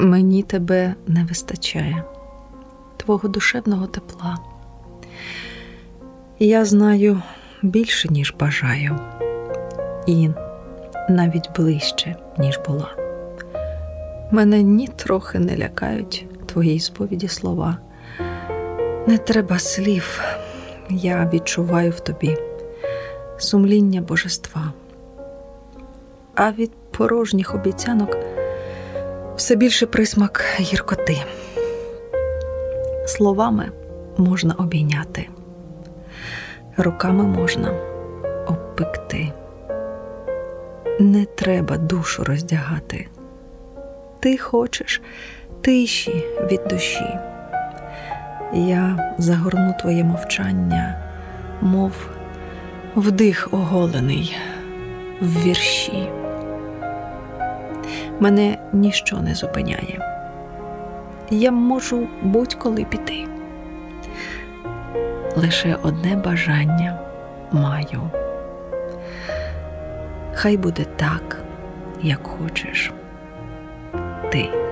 Мені тебе не вистачає, твого душевного тепла. Я знаю більше, ніж бажаю, і навіть ближче, ніж була. Мене ні трохи не лякають твої сповіді слова. Не треба слів, я відчуваю в тобі сумління божества. А від порожніх обіцянок все більше присмак гіркоти. Словами можна обійняти, руками можна обпекти. Не треба душу роздягати. Ти хочеш тиші від душі. Я загорну твоє мовчання, мов вдих оголений в вірші. Мене ніщо не зупиняє. Я можу будь-коли піти. Лише одне бажання маю. Хай буде так, як хочеш ти.